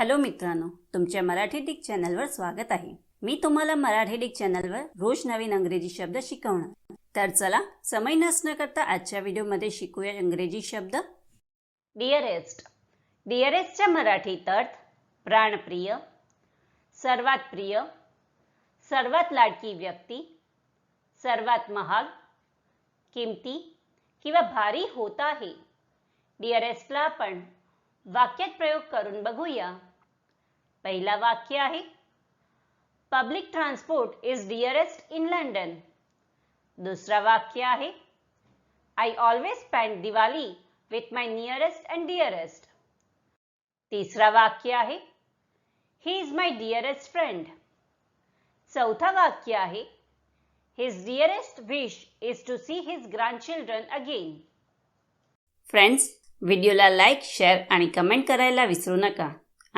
Hello मित्रांनो तुमच्या Marathi Dick चॅनलवर स्वागत आहे. मी तुम्हाला मराठी डिक चॅनलवर रोज नवीन इंग्रजी शब्द शिकवणार. तर चला समय नसणं करता आजच्या व्हिडिओमध्ये शिकूया इंग्रजी शब्द. डिअरेस्ट डिअरेस्टच्या मराठीत अर्थ प्राणप्रिय सर्वात प्रिय सर्वात लाडकी व्यक्ती सर्वात महाग किमती किंवा भारी होत आहे. डिअरेस्टला आपण वाक्यात प्रयोग करून बघूया. पहिला वाक्य आहे. Public transport is dearest in London दुसरा वाक्य आहे. I always spend Diwali with my nearest and dearest तिसरा वाक्य आहे. He is my dearest friend चौथा वाक्य आहे. His dearest wish is to see his grandchildren again friends व्हिडिओला लाईक शेअर आणि कमेंट करायला विसरू नका.